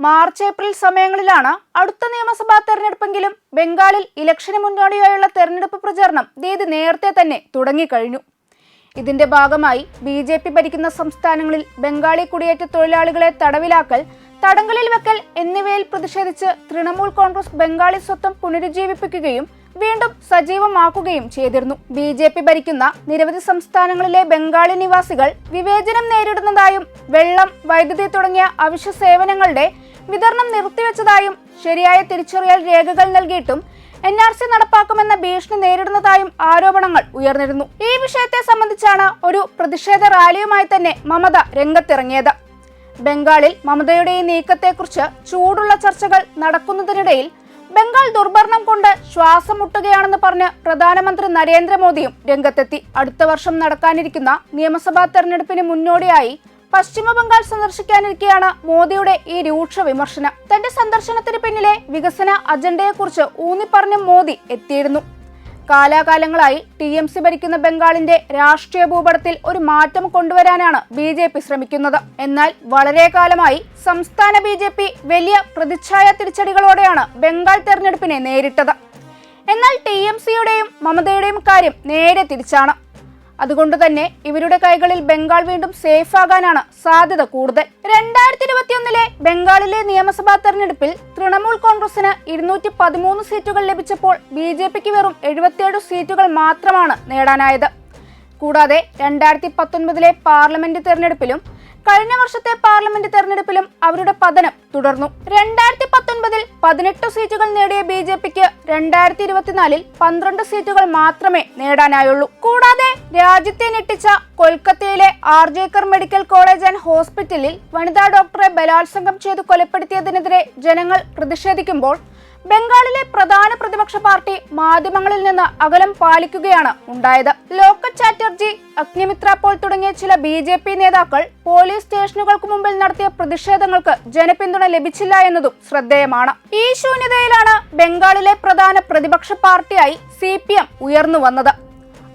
March April സമയങ്ങളിലാണ് അടുത്ത നിയമസഭാ തെരഞ്ഞെടുപ്പെങ്കിലും ബംഗാളിൽ ഇലക്ഷന് മുന്നോടിയായുള്ള തെരഞ്ഞെടുപ്പ് പ്രചാരണം തീയതി നേരത്തെ തന്നെ തുടങ്ങിക്കഴിഞ്ഞു. ഇതിന്റെ ഭാഗമായി ബി ജെ പി ഭരിക്കുന്ന സംസ്ഥാനങ്ങളിൽ ബംഗാളി കുടിയേറ്റ തൊഴിലാളികളെ തടവിലാക്കൽ തടങ്കലിൽ വെക്കൽ എന്നിവയിൽ പ്രതിഷേധിച്ച് തൃണമൂൽ കോൺഗ്രസ് ബംഗാളി സ്വത്വം പുനരുജ്ജീവിപ്പിക്കുകയും വീണ്ടും സജീവമാക്കുകയും ചെയ്തിരുന്നു. ബി ജെ പി ഭരിക്കുന്ന നിരവധി സംസ്ഥാനങ്ങളിലെ ബംഗാളി നിവാസികൾ വിവേചനം നേരിടുന്നതായും വെള്ളം വൈദ്യുതി തുടങ്ങിയ അവശ്യ സേവനങ്ങളുടെ വിതരണം നിർത്തിവെച്ചതായും ശരിയായ തിരിച്ചറിയൽ രേഖകൾ നൽകിയിട്ടും എൻ ആർ സി നടപ്പാക്കുമെന്ന ഭീഷണി നേരിടുന്നതായും ആരോപണങ്ങൾ ഉയർന്നിരുന്നു. ഈ വിഷയത്തെ സംബന്ധിച്ചാണ് ഒരു പ്രതിഷേധ റാലിയുമായി തന്നെ മമത രംഗത്തിറങ്ങിയത്. ബംഗാളിൽ മമതയുടെ ഈ നീക്കത്തെക്കുറിച്ച് ചൂടുള്ള ചർച്ചകൾ നടക്കുന്നതിനിടയിൽ ബംഗാൾ ദുർഭരണം കൊണ്ട് ശ്വാസം മുട്ടുകയാണെന്ന് പറഞ്ഞ് പ്രധാനമന്ത്രി നരേന്ദ്രമോദിയും രംഗത്തെത്തി. അടുത്ത വർഷം നടക്കാനിരിക്കുന്ന നിയമസഭാ തെരഞ്ഞെടുപ്പിന് മുന്നോടിയായി പശ്ചിമ ബംഗാൾ സന്ദർശിക്കാനിരിക്കെയാണ് മോദിയുടെ ഈ രൂക്ഷ വിമർശനം. തന്റെ സന്ദർശനത്തിന് പിന്നിലെ വികസന അജണ്ടയെക്കുറിച്ച് ഊന്നിപ്പറഞ്ഞ മോദി എത്തിയിരുന്നു. കാലാകാലങ്ങളായി ടി എം സി ഭരിക്കുന്ന ബംഗാളിന്റെ രാഷ്ട്രീയ ഭൂപടത്തിൽ ഒരു മാറ്റം കൊണ്ടുവരാനാണ് ബി ജെ പി ശ്രമിക്കുന്നത്. എന്നാൽ വളരെ കാലമായി സംസ്ഥാന ബി ജെ പി വലിയ പ്രതിച്ഛായ തിരിച്ചടികളോടെയാണ് ബംഗാൾ തെരഞ്ഞെടുപ്പിനെ നേരിട്ടത്. എന്നാൽ ടി എം സിയുടെയും മമതയുടെയും കാര്യം നേരെ തിരിച്ചാണ്. അതുകൊണ്ട് തന്നെ ഇവരുടെ കൈകളിൽ ബംഗാൾ വീണ്ടും സേഫ് ആകാനാണ് സാധ്യത കൂടുതൽ. രണ്ടായിരത്തി ഇരുപത്തിയൊന്നിലെ ബംഗാളിലെ നിയമസഭാ തെരഞ്ഞെടുപ്പിൽ തൃണമൂൽ കോൺഗ്രസിന് ഇരുന്നൂറ്റി പതിമൂന്ന് സീറ്റുകൾ ലഭിച്ചപ്പോൾ ബി ജെ പിക്ക് വെറും എഴുപത്തിയേഴ് സീറ്റുകൾ മാത്രമാണ് നേടാനായത്. കൂടാതെ രണ്ടായിരത്തി പത്തൊൻപതിലെ പാർലമെന്റ് തെരഞ്ഞെടുപ്പിലും കഴിഞ്ഞ വർഷത്തെ പാർലമെന്റ് തെരഞ്ഞെടുപ്പിലും അവരുടെ പതനം തുടർന്നു. രണ്ടായിരത്തി പത്തൊൻപതിൽ പതിനെട്ട് സീറ്റുകൾ നേടിയ ബി ജെ പിക്ക് രണ്ടായിരത്തി ഇരുപത്തിനാലിൽ പന്ത്രണ്ട് സീറ്റുകൾ മാത്രമേ നേടാനായുള്ളൂ. കൂടാതെ രാജ്യത്തെ ഞെട്ടിച്ച കൊൽക്കത്തയിലെ ആർജേക്കർ മെഡിക്കൽ കോളേജ് ആൻഡ് ഹോസ്പിറ്റലിൽ വനിതാ ഡോക്ടറെ ബലാത്സംഗം ചെയ്ത് കൊലപ്പെടുത്തിയതിനെതിരെ ജനങ്ങൾ പ്രതിഷേധിക്കുമ്പോൾ ബംഗാളിലെ പ്രധാന പ്രതിപക്ഷ പാർട്ടി മാധ്യമങ്ങളിൽ നിന്ന് അകലം പാലിക്കുകയാണ് ഉണ്ടായത്. ലോക്ക ചാറ്റർജി അഗ്നിമിത്ര പോൾ തുടങ്ങിയ ചില ബി ജെ പി നേതാക്കൾ പോലീസ് സ്റ്റേഷനുകൾക്ക് മുമ്പിൽ നടത്തിയ പ്രതിഷേധങ്ങൾക്ക് ജനപിന്തുണ ലഭിച്ചില്ല എന്നതും ശ്രദ്ധേയമാണ്. ഈ ശൂന്യതയിലാണ് ബംഗാളിലെ പ്രധാന പ്രതിപക്ഷ പാർട്ടിയായി സി ഉയർന്നു വന്നത്.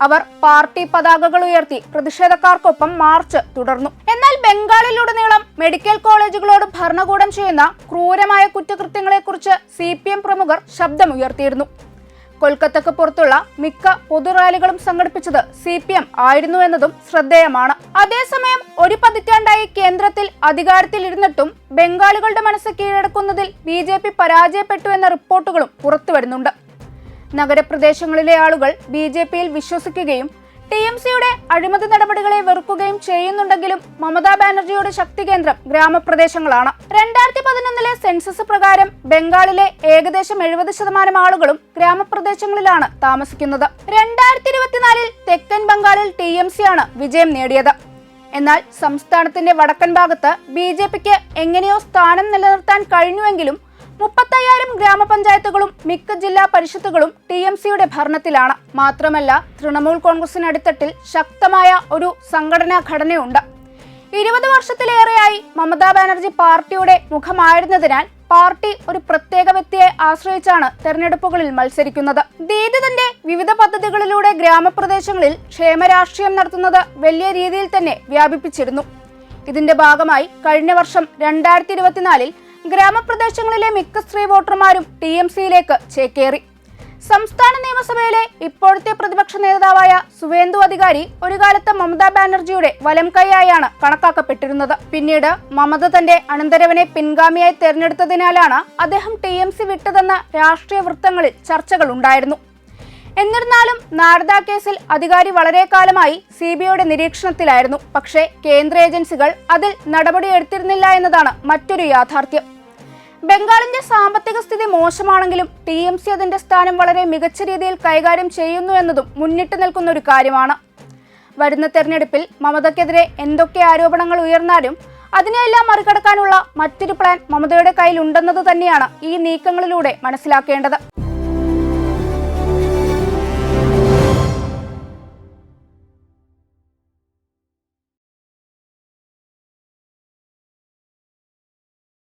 അവർ പാർട്ടി പതാകകൾ ഉയർത്തി പ്രതിഷേധക്കാർക്കൊപ്പം മാർച്ച് തുടർന്നു. എന്നാൽ ബംഗാളിലുടനീളം മെഡിക്കൽ കോളേജുകളോട് ഭരണകൂടം ചെയ്യുന്ന ക്രൂരമായ കുറ്റകൃത്യങ്ങളെക്കുറിച്ച് സി പി എം പ്രമുഖർ ശബ്ദമുയർത്തിയിരുന്നു. കൊൽക്കത്തക്ക് പുറത്തുള്ള മിക്ക പൊതുറാലികളും സംഘടിപ്പിച്ചത് സി പി എം ആയിരുന്നു എന്നതും ശ്രദ്ധേയമാണ്. അതേസമയം ഒരു പതിറ്റാണ്ടായി കേന്ദ്രത്തിൽ അധികാരത്തിൽ ഇരുന്നിട്ടും ബംഗാളികളുടെ മനസ്സ് കീഴടക്കുന്നതിൽ ബി ജെ പി പരാജയപ്പെട്ടു എന്ന റിപ്പോർട്ടുകളും പുറത്തുവരുന്നുണ്ട്. നഗരപ്രദേശങ്ങളിലെ ആളുകൾ ബി ജെ പിയിൽ വിശ്വസിക്കുകയും ടി എം സിയുടെ അഴിമതി നടപടികളെ വെറുക്കുകയും ചെയ്യുന്നുണ്ടെങ്കിലും മമതാ ബാനർജിയുടെ ശക്തി കേന്ദ്രം ഗ്രാമപ്രദേശങ്ങളാണ്. രണ്ടായിരത്തി പതിനൊന്നിലെ സെൻസസ് പ്രകാരം ബംഗാളിലെ ഏകദേശം എഴുപത് ശതമാനം ആളുകളും ഗ്രാമപ്രദേശങ്ങളിലാണ് താമസിക്കുന്നത്. രണ്ടായിരത്തി ഇരുപത്തിനാലിൽ തെക്കൻ ബംഗാളിൽ ടി എം സി ആണ് വിജയം നേടിയത്. എന്നാൽ സംസ്ഥാനത്തിന്റെ വടക്കൻ ഭാഗത്ത് ബി ജെ പിക്ക് എങ്ങനെയോ സ്ഥാനം നിലനിർത്താൻ കഴിഞ്ഞുവെങ്കിലും മുപ്പത്തയ്യായിരം ഗ്രാമപഞ്ചായത്തുകളും മിക്ക ജില്ലാ പരിഷത്തുകളും ടി എം സിയുടെ ഭരണത്തിലാണ്. മാത്രമല്ല തൃണമൂൽ കോൺഗ്രസിനടിത്തട്ടിൽ ശക്തമായ ഒരു സംഘടനാ ഘടനയുണ്ട്. ഇരുപത് വർഷത്തിലേറെയായി മമതാ ബാനർജി പാർട്ടിയുടെ മുഖമായിരുന്നതിനാൽ പാർട്ടി ഒരു പ്രത്യേക വ്യക്തിയെ ആശ്രയിച്ചാണ് തെരഞ്ഞെടുപ്പുകളിൽ മത്സരിക്കുന്നത്. ദീദി തന്റെ വിവിധ പദ്ധതികളിലൂടെ ഗ്രാമപ്രദേശങ്ങളിൽ ക്ഷേമരാഷ്ട്രീയം നടത്തുന്നത് വലിയ രീതിയിൽ തന്നെ വ്യാപിപ്പിച്ചിരുന്നു. ഇതിന്റെ ഭാഗമായി കഴിഞ്ഞ വർഷം രണ്ടായിരത്തി ഇരുപത്തിനാലിൽ ഗ്രാമപ്രദേശങ്ങളിലെ മിക്ക സ്ത്രീ വോട്ടർമാരും ടി എം സിയിലേക്ക് ചേക്കേറി. സംസ്ഥാന നിയമസഭയിലെ ഇപ്പോഴത്തെ പ്രതിപക്ഷ നേതാവായ സുവേന്ദു അധികാരി ഒരു കാലത്ത് മമതാ ബാനർജിയുടെ വലം കൈയായാണ് കണക്കാക്കപ്പെട്ടിരുന്നത്. പിന്നീട് മമത തന്റെ അനന്തരവനെ പിൻഗാമിയായി തെരഞ്ഞെടുത്തതിനാലാണ് അദ്ദേഹം ടി എം സി വിട്ടതെന്ന രാഷ്ട്രീയ വൃത്തങ്ങളിൽ ചർച്ചകൾ ഉണ്ടായിരുന്നു. എന്നിരുന്നാലും നാരദ കേസിൽ അധികാരി വളരെ കാലമായി സി ബി ഐയുടെ നിരീക്ഷണത്തിലായിരുന്നു. പക്ഷേ കേന്ദ്ര ഏജൻസികൾ അതിൽ നടപടിയെടുത്തിരുന്നില്ല എന്നതാണ് മറ്റൊരു യാഥാർത്ഥ്യം. ബംഗാളിന്റെ സാമ്പത്തിക സ്ഥിതി മോശമാണെങ്കിലും ടി എം സി അതിന്റെ സ്ഥാനം വളരെ മികച്ച രീതിയിൽ കൈകാര്യം ചെയ്യുന്നു എന്നതും മുന്നിട്ട് നിൽക്കുന്ന ഒരു കാര്യമാണ്. വരുന്ന തെരഞ്ഞെടുപ്പിൽ മമതയ്ക്കെതിരെ എന്തൊക്കെ ആരോപണങ്ങൾ ഉയർന്നാലും അതിനെയെല്ലാം മറികടക്കാനുള്ള മറ്റൊരു പ്ലാൻ മമതയുടെ കയ്യിലുണ്ടെന്നത് തന്നെയാണ് ഈ നീക്കങ്ങളിലൂടെ മനസ്സിലാക്കേണ്ടത്.